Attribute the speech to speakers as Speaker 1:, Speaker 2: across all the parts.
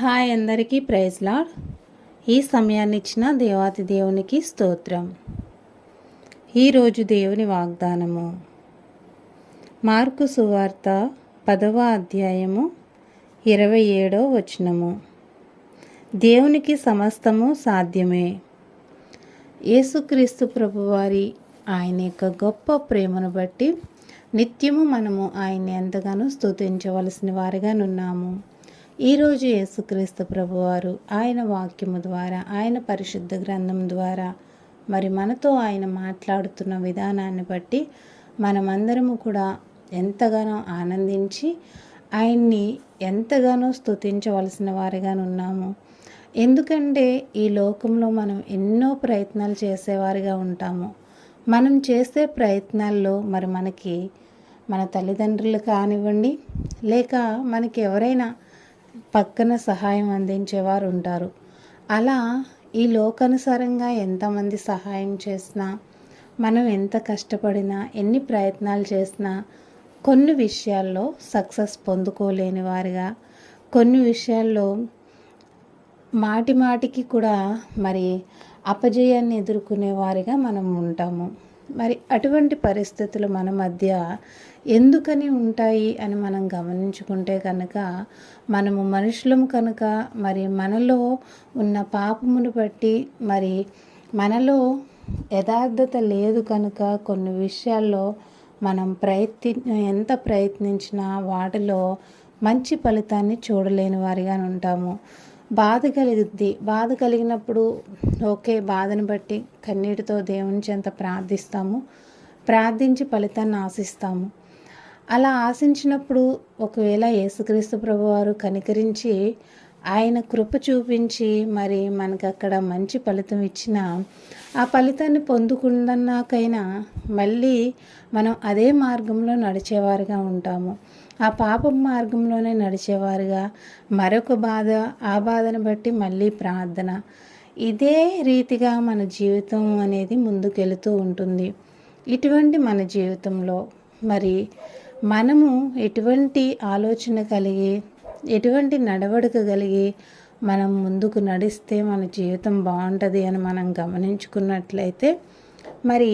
Speaker 1: Hi అందరికీ praise lord. ఈ సమయాన్ని ఇచ్చిన దేవాతి దేవునికి స్తోత్రం. ఈరోజు దేవుని వాగ్దానము. మార్కు సువార్త పదవ అధ్యాయము ఇరవై ఏడో వచనము. దేవునికి సమస్తము సాధ్యమే. యేసుక్రీస్తు ప్రభువారి ఆయన యొక్క గొప్ప ప్రేమను బట్టి నిత్యము మనము ఆయన్ని ఎంతగానో స్తుతించవలసిన వారిగానున్నాము ఈరోజు యేసుక్రీస్తు ప్రభువారు ఆయన వాక్యము ద్వారా ఆయన పరిశుద్ధ గ్రంథం ద్వారా మరి మనతో ఆయన మాట్లాడుతున్న విధానాన్ని బట్టి మనమందరము కూడా ఎంతగానో ఆనందించి ఆయన్ని ఎంతగానో స్తుతించవలసిన వారిగానున్నాము ఎందుకంటే ఈ లోకంలో మనం ఎన్నో ప్రయత్నాలు చేసేవారిగా ఉంటాము. మనం చేసే ప్రయత్నాల్లో మరి మనకి మన తల్లిదండ్రులు కానివ్వండి లేక మనకి ఎవరైనా పక్కన సహాయం అందించేవారు ఉంటారు అలా ఈ లోకానుసారంగా ఎంతమంది సహాయం చేసినా మనం ఎంత కష్టపడినా ఎన్ని ప్రయత్నాలు చేసినా కొన్ని విషయాల్లో సక్సెస్ పొందుకోలేని వారిగా కొన్ని విషయాల్లో మాటి మాటికి కూడా మరి అపజయాన్ని ఎదుర్కొనే వారిగా మనం ఉంటాము. మరి అటువంటి పరిస్థితులు మన మధ్య ఎందుకని ఉంటాయి అని మనం గమనించుకుంటే కనుక మనము మనుషులం కనుక మరి మనలో ఉన్న పాపమును బట్టి మరి మనలో యథార్థత లేదు కనుక కొన్ని విషయాల్లో మనం ప్రయత్ని ఎంత ప్రయత్నించినా వాటిలో మంచి ఫలితాన్ని చూడలేని వారిగా ఉంటాము. బాధ కలుగుద్ది. బాధ కలిగినప్పుడు ఓకే బాధను బట్టి కన్నీటితో దేవుని చెంత ప్రార్థిస్తాము. ప్రార్థించి ఫలితాన్ని ఆశిస్తాము. అలా ఆశించినప్పుడు ఒకవేళ యేసుక్రీస్తు ప్రభువారు కనికరించి ఆయన కృప చూపించి మరి మనకు అక్కడ మంచి ఫలితం ఇచ్చిన ఆ ఫలితాన్ని పొందుకున్నాకైనా మళ్ళీ మనం అదే మార్గంలో నడిచేవారుగా ఉంటాము. ఆ పాపం మార్గంలోనే నడిచేవారుగా. మరొక బాధ ఆ బాధను బట్టి మళ్ళీ ప్రార్థన. ఇదే రీతిగా మన జీవితం అనేది ముందుకెళుతూ ఉంటుంది. ఇటువంటి మన జీవితంలో మరి మనము ఎటువంటి ఆలోచన కలిగి ఎటువంటి నడవడిక కలిగి మనం ముందుకు నడిస్తే మన జీవితం బాగుంటుంది అని మనం గమనించుకున్నట్లయితే మరి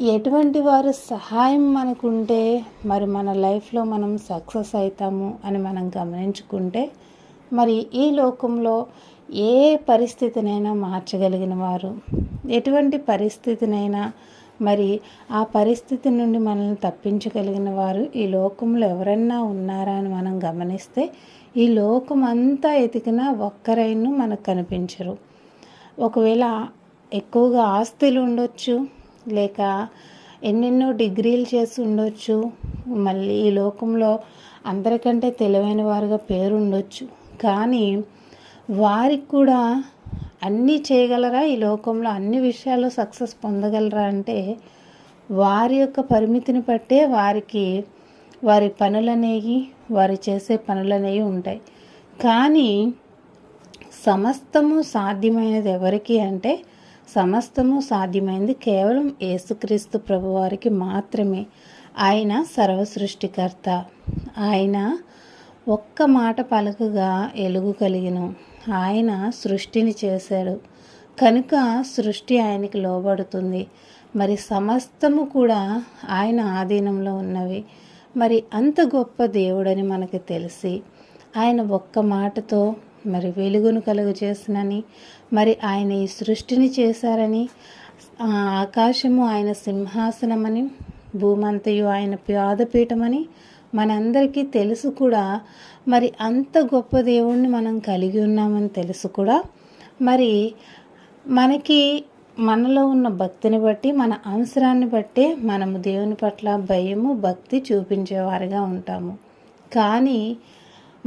Speaker 1: ఎటువంటి వారు సహాయం మనకుంటే మరి మన లైఫ్లో మనం సక్సెస్ అవుతాము అని మనం గమనించుకుంటే మరి ఈ లోకంలో ఏ పరిస్థితినైనా మార్చగలిగిన వారు. ఎటువంటి పరిస్థితినైనా మరి ఆ పరిస్థితి నుండి మనల్ని తప్పించగలిగిన వారు ఈ లోకంలో ఎవరన్నా ఉన్నారా అని మనం గమనిస్తే ఈ లోకం అంతా ఎతికినా ఒక్కరైనా మనకు కనిపించరు. ఒకవేళ ఎక్కువగా ఆస్తులు ఉండొచ్చు లేక ఎన్నెన్నో డిగ్రీలు చేసి ఉండొచ్చు. మళ్ళీ ఈ లోకంలో అందరికంటే తెలివైన వారుగా పేరు ఉండొచ్చు. కానీ వారికి కూడా అన్నీ చేయగలరా? ఈ లోకంలో అన్ని విషయాల్లో సక్సెస్ పొందగలరా అంటే వారి యొక్క పరిమితిని బట్టే వారికి వారి పనులనేవి వారు చేసే పనులనేవి ఉంటాయి. కానీ సమస్తము సాధ్యమైనది ఎవరికి అంటే సమస్తము సాధ్యమైంది. కేవలం యేసుక్రీస్తు ప్రభువారికి మాత్రమే. ఆయన సర్వసృష్టికర్త. ఆయన ఒక్క మాట పలకగా ఎలుగు కలిగిను ఆయన సృష్టిని చేశాడు. కనుక సృష్టి ఆయనకి లోబడుతుంది. మరి సమస్తము కూడా ఆయన ఆధీనంలో ఉన్నవి. మరి అంత గొప్ప దేవుడని మనకి తెలిసి ఆయన ఒక్క మాటతో మరి వెలుగును కలుగజేసినని మరి ఆయన ఈ సృష్టిని చేశారని ఆకాశము ఆయన సింహాసనమని భూమంతయు ఆయన పాదపీఠమని మనందరికీ తెలుసు కూడా. మరి అంత గొప్ప దేవుణ్ణి మనం కలిగి ఉన్నామని తెలుసు కూడా. మరి మనకి మనలో ఉన్న భక్తిని బట్టి మన అవసరాన్ని బట్టే మనము దేవుని పట్ల భయము భక్తి చూపించేవారిగా ఉంటాము. కానీ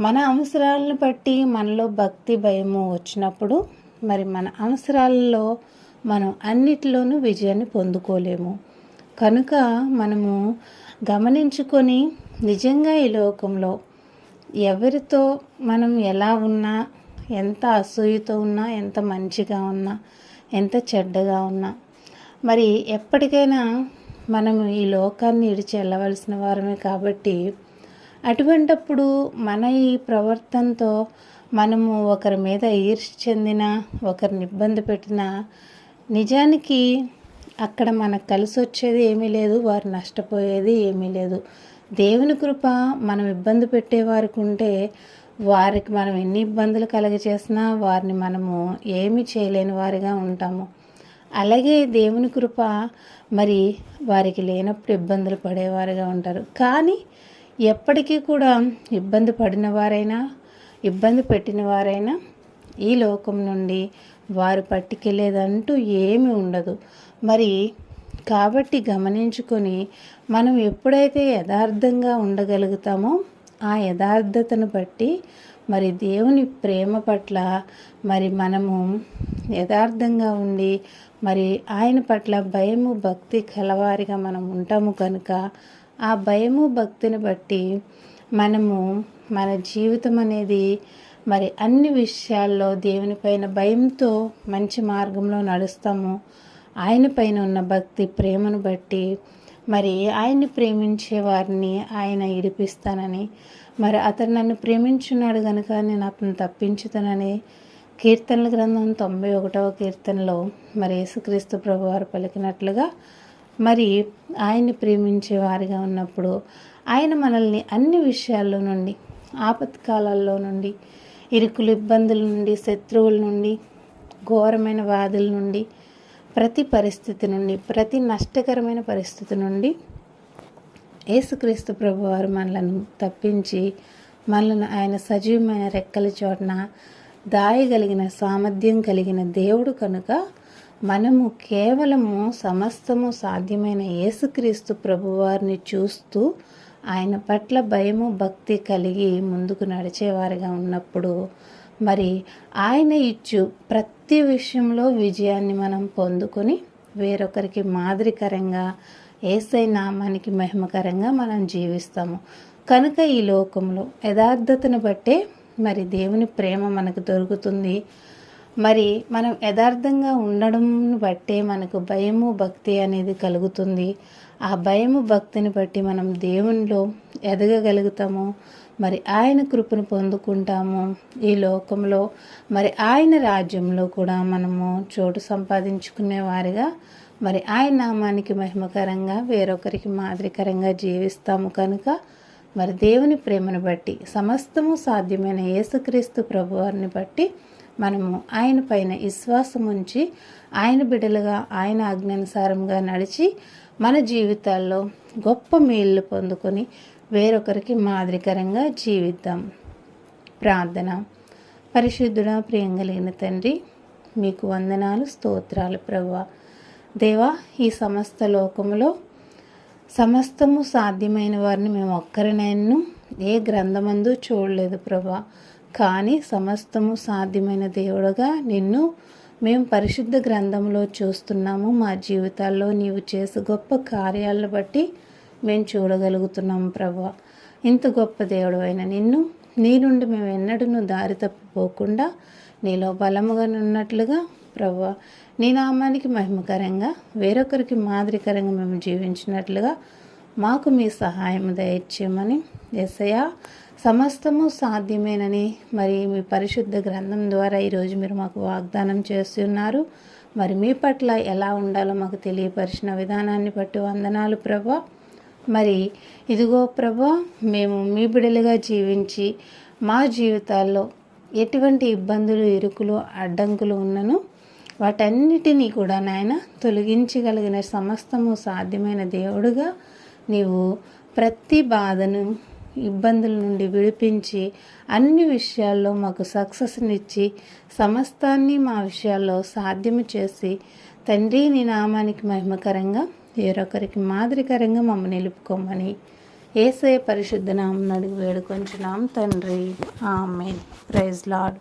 Speaker 1: మన అవసరాలను బట్టి మనలో భక్తి భయము వచ్చినప్పుడు మరి మన అవసరాలలో మనం అన్నిటిలోనూ విజయాన్ని పొందుకోలేము. కనుక మనము గమనించుకొని నిజంగా ఈ లోకంలో ఎవరితో మనం ఎలా ఉన్నా ఎంత అసూయతో ఉన్నా ఎంత మంచిగా ఉన్నా ఎంత చెడ్డగా ఉన్నా మరి ఎప్పటికైనా మనం ఈ లోకాన్ని ఇడిచి వెళ్ళవలసిన వారమే కాబట్టి అటువంటప్పుడు మన ఈ ప్రవర్తనతో మనము ఒకరి మీద ఈర్ష చెందిన ఒకరిని ఇబ్బంది పెట్టిన నిజానికి అక్కడ మనకు కలిసి వచ్చేది ఏమీ లేదు వారు నష్టపోయేది ఏమీ లేదు. దేవుని కృప మనం ఇబ్బంది పెట్టేవారికి ఉంటే వారికి మనం ఎన్ని ఇబ్బందులు కలగజేసినా వారిని మనము ఏమి చేయలేని వారిగా ఉంటాము. అలాగే దేవుని కృప మరి వారికి లేనప్పుడు ఇబ్బందులు పడేవారుగా ఉంటారు. కానీ ఎప్పటికీ కూడా ఇబ్బంది పడిన వారైనా ఇబ్బంది పెట్టిన వారైనా ఈ లోకం నుండి వారు పట్టుకెళ్ళేదంటూ ఏమి ఉండదు. మరి కాబట్టి గమనించుకొని మనం ఎప్పుడైతే యథార్థంగా ఉండగలుగుతామో ఆ యథార్థతను బట్టి మరి దేవుని ప్రేమ పట్ల మరి మనము యథార్థంగా ఉండి మరి ఆయన పట్ల భయము భక్తి కలవారిగా మనం ఉంటాము కనుక ఆ భయము భక్తిని బట్టి మనము మన జీవితం అనేది మరి అన్ని విషయాల్లో దేవుని పైన భయంతో మంచి మార్గంలో నడుస్తాము. ఆయన పైన ఉన్న భక్తి ప్రేమను బట్టి మరి ఆయన్ని ప్రేమించే వారిని ఆయన ఇడిపిస్తానని మరి అతను నన్ను ప్రేమించున్నాడు కనుక నేను అతను తప్పించుతానని కీర్తనల గ్రంథం తొంభై ఒకటవ కీర్తనలో మరి యేసుక్రీస్తు ప్రభు వారు పలికినట్లుగా మరి ఆయన్ని ప్రేమించే వారిగా ఉన్నప్పుడు ఆయన మనల్ని అన్ని విషయాల్లో నుండి ఆపత్కాలాల్లో నుండి ఇరుకులు ఇబ్బందుల నుండి శత్రువుల నుండి ఘోరమైన వ్యాధుల నుండి ప్రతి పరిస్థితి నుండి ప్రతి నష్టకరమైన పరిస్థితి నుండి యేసుక్రీస్తు ప్రభువారు మనలను తప్పించి మనలను ఆయన సజీవమైన రెక్కల చోటన దాయగలిగిన సామర్థ్యం కలిగిన దేవుడు కనుక మనము కేవలము సమస్తము సాధ్యమైన యేసుక్రీస్తు ప్రభువారిని చూస్తూ ఆయన పట్ల భయము భక్తి కలిగి ముందుకు నడిచేవారిగా ఉన్నప్పుడు మరి ఆయన ఇచ్చు ప్రతి విషయంలో విజయాన్ని మనం పొందుకొని వేరొకరికి మాదిరికరంగా ఏసై నామానికి మహిమకరంగా మనం జీవిస్తాము. కనుక ఈ లోకంలో యథార్థతను బట్టే మరి దేవుని ప్రేమ మనకు దొరుకుతుంది. మరి మనం యథార్థంగా ఉండడం బట్టే మనకు భయము భక్తి అనేది కలుగుతుంది. ఆ భయము భక్తిని బట్టి మనం దేవునిలో ఎదగగలుగుతాము. మరి ఆయన కృపను పొందుకుంటాము ఈ లోకంలో. మరి ఆయన రాజ్యంలో కూడా మనము చోటు సంపాదించుకునే వారిగా. మరి ఆయన నామానికి మహిమకరంగా వేరొకరికి మాదిరికరంగా జీవిస్తాము కనుక. మరి దేవుని ప్రేమను బట్టి సమస్తము సాధ్యమైన యేసుక్రీస్తు ప్రభువారిని బట్టి మనము ఆయన పైన విశ్వాసం ఉంచి ఆయన బిడలుగా ఆయన ఆజ్ఞానుసారంగా నడిచి మన జీవితాల్లో గొప్ప మేళ్ళు పొందుకొని వేరొకరికి మాదిరికరంగా జీవిద్దాం. ప్రార్థన. పరిశుద్ధుడ ప్రియంగలిగిన తండ్రి మీకు వందనాలు స్తోత్రాలు ప్రభా దేవా ఈ సమస్త లోకములో సమస్తము సాధ్యమైన వారిని మేము ఒక్కరినైనా ఏ గ్రంథమందు చూడలేదు ప్రభా కానీ సమస్తము సాధ్యమైన దేవుడుగా నిన్ను మేము పరిశుద్ధ గ్రంథంలో చూస్తున్నాము. మా జీవితాల్లో నీవు చేసే గొప్ప కార్యాలను బట్టి మేము చూడగలుగుతున్నాము ప్రభా. ఇంత గొప్ప దేవుడు అయిన నిన్ను. నీ నుండి మేము ఎన్నడూ దారి తప్పిపోకుండా నీలో బలముగా ఉన్నట్లుగా ప్రభా. నీ నామానికి మహిమకరంగా వేరొకరికి మాదిరికరంగా మేము జీవించినట్లుగా మాకు మీ సహాయం దయచేయమని ఎస్ఐ సమస్తము సాధ్యమేనని మరి మీ పరిశుద్ధ గ్రంథం ద్వారా ఈరోజు మీరు మాకు వాగ్దానం చేస్తున్నారు. మరి మీ పట్ల ఎలా ఉండాలో మాకు తెలియపరిచిన విధానాన్ని బట్టి వందనాలు ప్రభా. మరి ఇదిగో ప్రభా మేము మీ బిడలుగా జీవించి మా జీవితాల్లో ఎటువంటి ఇబ్బందులు ఇరుకులు అడ్డంకులు ఉన్నను వాటన్నిటినీ కూడా నాయన తొలగించగలిగిన సమస్తము సాధ్యమైన దేవుడుగా నీవు ప్రతి బాధను ఇబ్బందుల నుండి విడిపించి అన్ని విషయాల్లో మాకు సక్సెస్నిచ్చి సమస్తాన్ని మా విషయాల్లో సాధ్యము చేసి తండ్రి నీ నామానికి మహిమకరంగా వేరొకరికి మాదిరికరంగా మమ్మల్ని నిలుపుకోమని ఏసే పరిశుద్ధ నామం అడిగి వేడుకొంచున్నాం తండ్రి. ఆమె ప్రైజ్ లాడ్